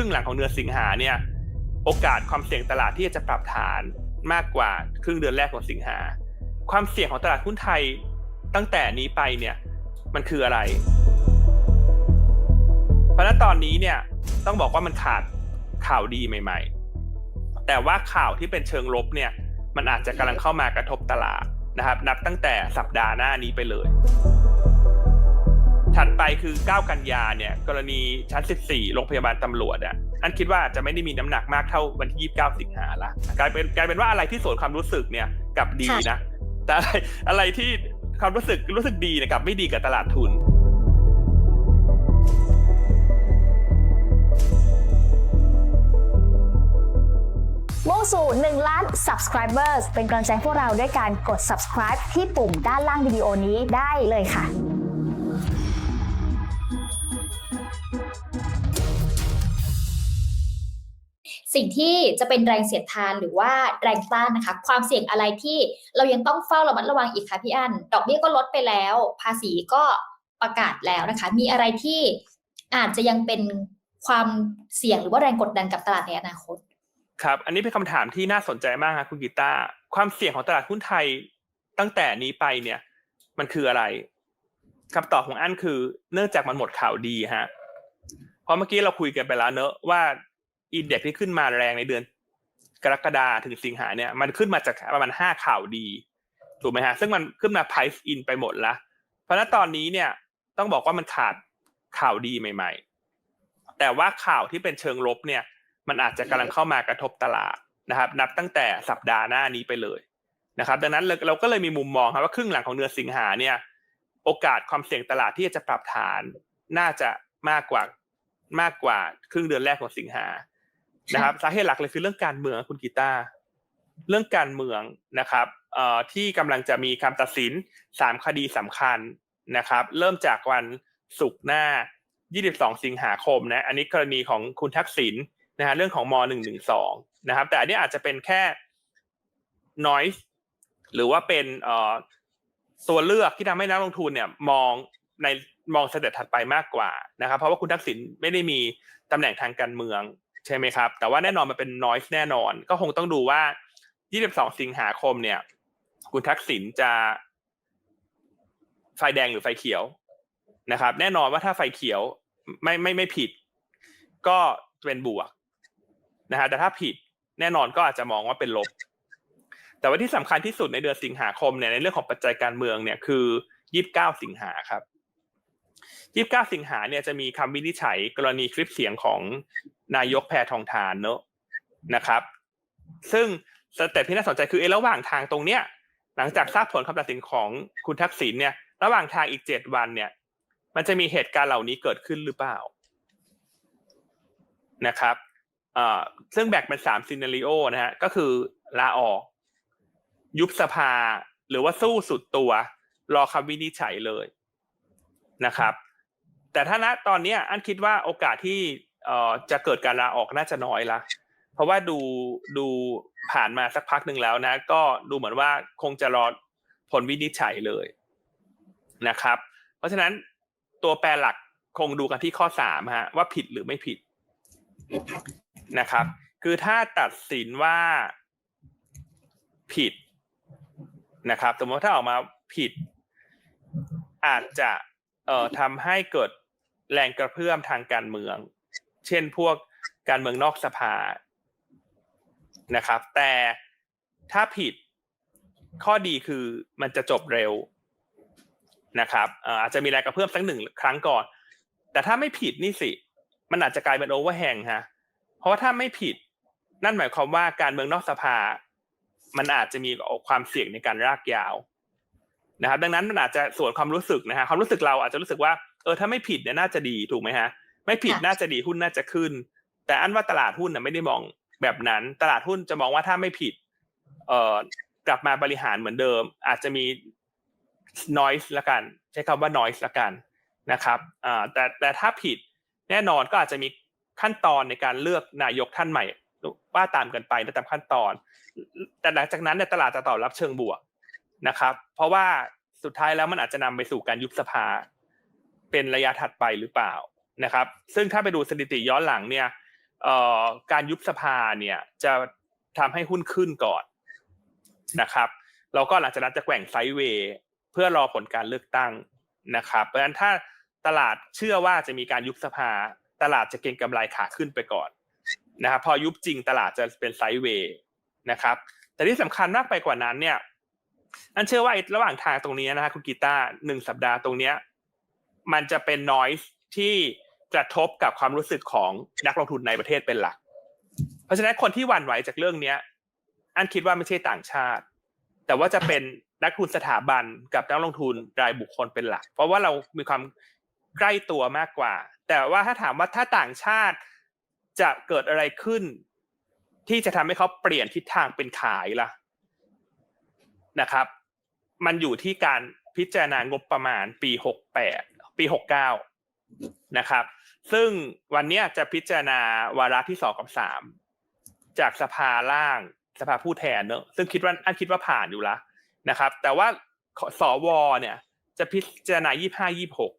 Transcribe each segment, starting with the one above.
ครึ่งหลังของเดือนสิงหาเนี่ยโอกาสความเสี่ยงตลาดที่จะปรับฐานมากกว่าครึ่งเดือนแรกของสิงหา ความเสี่ยงของตลาดหุ้นไทยตั้งแต่นี้ไปเนี่ยมันคืออะไร เพราะฉะนั้นตอนนี้เนี่ยต้องบอกว่ามันขาดข่าวดีใหม่ ๆ แต่ว่าข่าวที่เป็นเชิงลบเนี่ยมันอาจจะกำลังเข้ามากระทบตลาดนะครับ นับตั้งแต่สัปดาห์หน้านี้ไปเลย ถัดไปคือ 9 กันยาเนี่ยกรณีชั้น 14 โรงพยาบาลตำรวจอะอันคิดว่าอาจจะไม่ได้มีน้ำหนักมากเท่าวันที่ 29 สิงหาละกลายเป็นกลายเป็นว่าอะไรที่สวนความรู้สึกเนี่ยกลับดีนะ แต่อะไรอะไรที่ความรู้สึกรู้สึกดีเนี่ยกลับไม่ดีกับตลาดทุนมุ่งสู่1ล้าน subscribers เป็นกำลังใจให้พวกเราด้วยการกด subscribe ที่ปุ่มด้านล่างวิดีโอนี้ได้เลยค่ะ สิ่งที่จะเป็นแรงเสียดทานหรือว่าแรงต้านนะคะ ความเสี่ยงอะไรที่เรายังต้องเฝ้าระมัดระวังอีกคะพี่อันดอกเบี้ยก็ลดไปแล้ว ภาษีก็ประกาศแล้วนะคะ มีอะไรที่อาจจะยังเป็นความเสี่ยงหรือว่าแรงกดดันกับตลาดในอนาคต ครับ อันนี้เป็นคำถามที่น่าสนใจมากครับคุณกีตาร์ความเสี่ยงของตลาดหุ้นไทยตั้งแต่นี้ไปเนี่ย มันคืออะไรคำตอบของอันคือ เนื่องจากมันหมดข่าวดีฮะเพราะเมื่อกี้เราคุยกันไปแล้วเนอะว่า อินเด็กซ์ที่ขึ้นมาแรงในเดือน กรกฎาถึงสิงหาเนี่ย มันขึ้นมาจากประมาณห้าข่าวดีถูกไหมฮะซึ่งมันขึ้นมา price in ไปหมดละเพราะนั้นตอนนี้เนี่ยต้องบอกว่ามันขาดข่าวดีใหม่ ๆ แต่ว่าข่าวที่เป็นเชิงลบเนี่ย มันอาจจะกำลังเข้ามากระทบตลาดนะครับ นับตั้งแต่สัปดาห์หน้านี้ไปเลยนะครับ ดังนั้นเราก็เลยมีมุมมองครับว่าครึ่งหลังของเดือนสิงหาเนี่ย โอกาสความเสี่ยงตลาดที่จะปรับฐาน น่าจะมากกว่ามากกว่าครึ่งเดือนแรกของสิงหา นะครับสาเหตุหลักเลยคือเรื่องการเมืองคุณกีตาเรื่องการเมืองนะครับที่กำลังจะมีคำตัดสินสามคดีสำคัญนะครับ เริ่มจากวันศุกร์หน้า 22 สิงหาคมนะอันนี้กรณีของคุณทักษิณนะฮะเรื่องของม .112 นะครับ แต่อันนี้อาจจะเป็นแค่ noise หรือว่าเป็นตัวเลือกที่ทำให้นักลงทุนเนี่ยมองในมองเสด็จถัดไปมากกว่านะครับ เพราะว่าคุณทักษิณไม่ได้มีตำแหน่งทางการเมือง ใช่ไหมครับ แต่ว่าแน่นอนมันเป็น noise แน่นอน ก็คงต้องดูว่า 22 สิงหาคมเนี่ย คุณทักษิณจะไฟแดงหรือไฟเขียวนะครับ แน่นอนว่าถ้าไฟเขียวไม่ไม่ไม่ผิด ก็เป็นบวกนะฮะแต่ถ้าผิดแน่นอนก็อาจจะมองว่าเป็นลบ แต่ว่าที่สำคัญที่สุดในเดือนสิงหาคมเนี่ยในเรื่องของปัจจัยการเมืองเนี่ยคือ 29 สิงหาครับ 29สิงหาเนี่ยจะมีคำวินิจฉัยกรณีคลิปเสียงของนายกแพทองทานเนอะนะครับ ซึ่งสเต็ปที่น่าสนใจคือเอระหว่างทางตรงเนี้ย หลังจากทราบผลคำตัดสินของคุณทักษิณเนี่ย ระหว่างทางอีกเจ็ดวันเนี่ย มันจะมีเหตุการณ์เหล่านี้เกิดขึ้นหรือเปล่านะครับอ่าซึ่งแบ่งเป็นสามซีนารีโอนะฮะก็คือลาออก ยุบสภาหรือว่าสู้สุดตัว รอคำวินิจฉัยเลย นะครับ แต่ถ้าณตอนนี้อันคิดว่าโอกาสที่จะเกิดการลาออกน่าจะน้อยละเพราะว่าดูดูผ่านมาสักพักหนึ่งแล้วนะ ก็ดูเหมือนว่าคงจะรอผลวินิจฉัยเลยนะครับ เพราะฉะนั้นตัวแปรหลักคงดูกันที่ข้อสามฮะว่าผิดหรือไม่ผิดนะครับ คือถ้าตัดสินว่าผิดนะครับ สมมติถ้าออกมาผิด อาจจะ เอ่อทำให้เกิดแรงกระเพื่อมทางการเมือง เช่นพวกการเมืองนอกสภานะครับ แต่ถ้าผิดข้อดีคือมันจะจบเร็วนะครับเอ่ออาจจะมีแรงกระเพื่อมสักหนึ่งครั้งก่อน แต่ถ้าไม่ผิดนี่สิ มันอาจจะกลายเป็นโอเวอร์แฮงฮะเพราะว่าถ้าไม่ผิดนั่นหมายความว่าการเมืองนอกสภา มันอาจจะมีความเสี่ยงในการรากยาว นะครับดังนั้นมันอาจจะส่วนความรู้สึกนะฮะความรู้สึกเราอาจจะรู้สึกว่าเออถ้าไม่ผิดเนี่ยน่าจะดีถูกไหมฮะไม่ผิดค่ะน่าจะดีหุ้นน่าจะขึ้น แต่อันว่าตลาดหุ้นน่ะไม่ได้มองแบบนั้น ตลาดหุ้นจะมองว่าถ้าไม่ผิด เอ่อกลับมาบริหารเหมือนเดิม อาจจะมี noise ละกัน ใช้คำว่า noise ละกันนะครับอ่าแต่แต่ถ้าผิดแน่นอนก็อาจจะมีขั้นตอนในการเลือกนายกท่านใหม่ว่าตามกันไปตามขั้นตอน แต่หลังจากนั้นเนี่ยตลาดจะตอบรับเชิงบวก นะครับ เพราะว่าสุดท้ายแล้วมันอาจจะนำไปสู่การยุบสภา เป็นระยะถัดไปหรือเปล่านะครับ ซึ่งถ้าไปดูสถิติย้อนหลังเนี่ยการยุบสภาเนี่ยจะทำให้หุ้นขึ้นก่อนนะครับแล้วก็หลังจากนั้นจะแกว่งไซด์เวย์เพื่อรอผลการเลือกตั้งนะครับ เพราะฉะนั้นถ้าตลาดเชื่อว่าจะมีการยุบสภา ตลาดจะเก็งกำไรขาขึ้นไปก่อนนะครับพอยุบจริงตลาดจะเป็นไซด์เวย์นะครับ แต่ที่สำคัญมากไปกว่านั้นเนี่ย อันเชื่อว่าระหว่างทางตรงนี้นะฮะคุณกีตาร์หนึ่งสัปดาห์ตรงเนี้ย มันจะเป็น noise ที่กระทบกับความรู้สึกของนักลงทุนในประเทศเป็นหลัก เพราะฉะนั้นคนที่หวั่นไหวจากเรื่องเนี้ย อันคิดว่าไม่ใช่ต่างชาติ แต่ว่าจะเป็นนักทุนสถาบันกับนักลงทุนรายบุคคลเป็นหลัก เพราะว่าเรามีความใกล้ตัวมากกว่า แต่ว่าถ้าถามว่าถ้าต่างชาติจะเกิดอะไรขึ้น ที่จะทำให้เขาเปลี่ยนทิศทางเป็นขายล่ะ นะครับ มันอยู่ที่การพิจารณางบประมาณปีหกแปดปีหกเก้านะครับ ซึ่งวันเนี้ยจะพิจารณาวาระที่สองกับสามจากสภาล่างสภาผู้แทนเนอะซึ่งคิดว่าอันคิดว่าผ่านอยู่แล้วนะครับ แต่ว่าสวเนี่ย จะพิจารณายี่ห้ายี่หก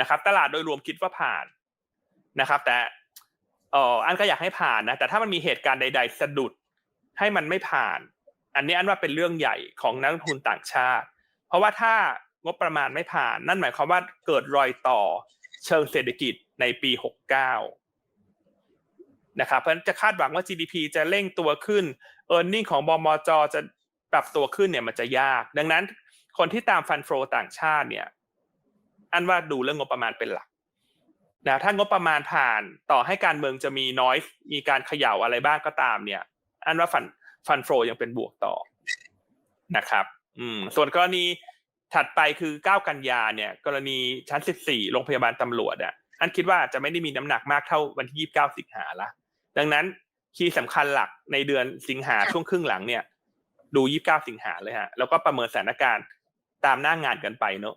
นะครับ ตลาดโดยรวมคิดว่าผ่านนะครับ แต่เอออันก็อยากให้ผ่านนะแต่ถ้ามันมีเหตุการณ์ใด ๆ สะดุดให้มันไม่ผ่าน อันนี้อันว่าเป็นเรื่องใหญ่ของนักลงทุนต่างชาติ เพราะว่าถ้างบประมาณไม่ผ่าน นั่นหมายความว่าเกิดรอยต่อเชิงเศรษฐกิจในปี 69 นะครับ เพราะฉะนั้นจะคาดหวังว่า GDP จะเร่งตัวขึ้น e a r n i n g ของบมจจะปรับตัวขึ้นเนี่ยมันจะยาก ดังนั้นคนที่ตามฟันโฟต่างชาติเนี่ย อันว่าดูเรื่องงบประมาณเป็นหลักนะถ้างบประมาณผ่านต่อให้การเมืองจะมีน้อยมีการเขย่าอะไรบ้างก็ตามเนี่ย อันว่าฟัน ฟันโฟยังเป็นบวกต่อนะครับ อืม ส่วนกรณีถัดไปคือ 9 กันยาเนี่ย กรณีชั้น 14 โรงพยาบาลตำรวจอะอันคิดว่าจะไม่ได้มีน้ำหนักมากเท่าวันที่ 29 สิงหาละดังนั้นคีย์สำคัญหลักในเดือนสิงหาช่วงครึ่งหลังเนี่ย ดู 29 สิงหาเลยฮะ แล้วก็ประเมินสถานการณ์ตามหน้างานกันไปเนอะ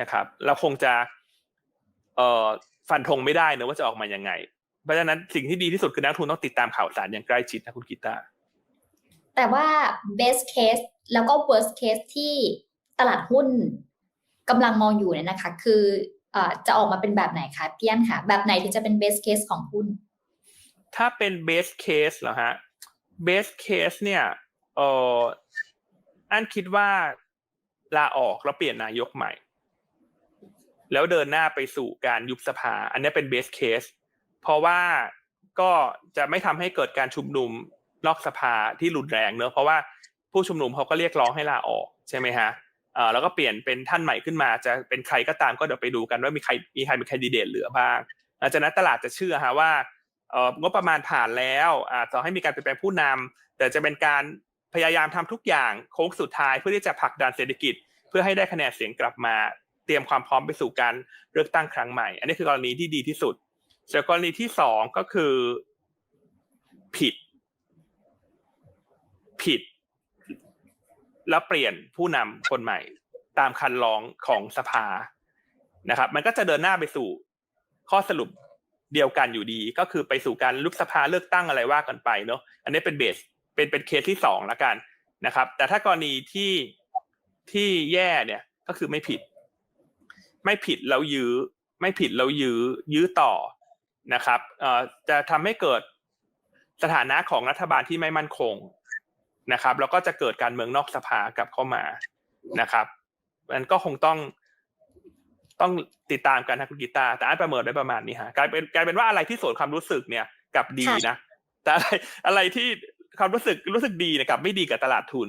นะครับเราคงจะ เอ่อฟันธงไม่ได้นะว่าจะออกมายังไง เพราะฉะนั้นสิ่งที่ดีที่สุดคือนักลงทุนต้องติดตามข่าวสารอย่างใกล้ชิดนะคุณกีตาร์ แต่ว่า best case แล้วก็ worst case ที่ตลาดหุ้นกำลังมองอยู่เนี่ยนะคะ คืออจะออกมาเป็นแบบไหนคะพี่อันค่ะแบบไหนที่จะเป็น best case ของหุ้น ถ้าเป็น best case เหรอฮะ best case เนี่ยเอออันคิดว่าลาออกแล้วเปลี่ยนนายกใหม่ แล้วเดินหน้าไปสู่การยุบสภา อันนี้เป็น best case เพราะว่าก็จะไม่ทำให้เกิดการชุมนุม นอกสภาที่รุนแรงเนอะเพราะว่าผู้ชุมนุมเขาก็เรียกร้องให้ลาออกใช่ไหมฮะเอ่อแล้วก็เปลี่ยนเป็นท่านใหม่ขึ้นมา จะเป็นใครก็ตามก็เดี๋ยวไปดูกันว่ามีใครมีใครเป็นคนดิเดตเหลือบ้างหลังจากนั้นตลาดจะเชื่อฮะว่าเอ่องบประมาณผ่านแล้วอ่าต่อให้มีการเปลี่ยนแปลงผู้นำแต่จะเป็นการพยายามทำทุกอย่างโค้งสุดท้ายเพื่อที่จะผลักดันเศรษฐกิจ เพื่อให้ได้คะแนนเสียงกลับมาเตรียมความพร้อมไปสู่การเลือกตั้งครั้งใหม่ อันนี้คือกรณีที่ดีที่สุดส่วนกรณีที่สองก็คือผิด ผิด แล้วเปลี่ยนผู้นำคนใหม่ตามคันลองของสภานะครับ มันก็จะเดินหน้าไปสู่ข้อสรุปเดียวกันอยู่ดี ก็คือไปสู่การลุกสภาเลือกตั้งอะไรว่ากันไปเนาะอันนี้เป็นเบสเป็นเป็นเคสที่สองละกันนะครับ แต่ถ้ากรณีที่ที่แย่เนี่ยก็คือไม่ผิด ไม่ผิดแล้วยื้อ ไม่ผิดแล้วยื้อ ยื้อต่อนะครับเอ่อจะทำให้เกิดสถานะของรัฐบาลที่ไม่มั่นคง นะครับแล้วก็จะเกิดการเมืองนอกสภากลับเข้ามานะครับมันก็คงต้องต้องติดตามกันนะคุณกีตาร์แต่อันประเมินได้ประมาณนี้ฮะกลายเป็นกลายเป็นว่าอะไรที่สวนความรู้สึกเนี่ยกลับดีนะ แต่อะไรอะไรที่ความรู้สึกรู้สึกดีเนี่ยกลับไม่ดีกับตลาดทุน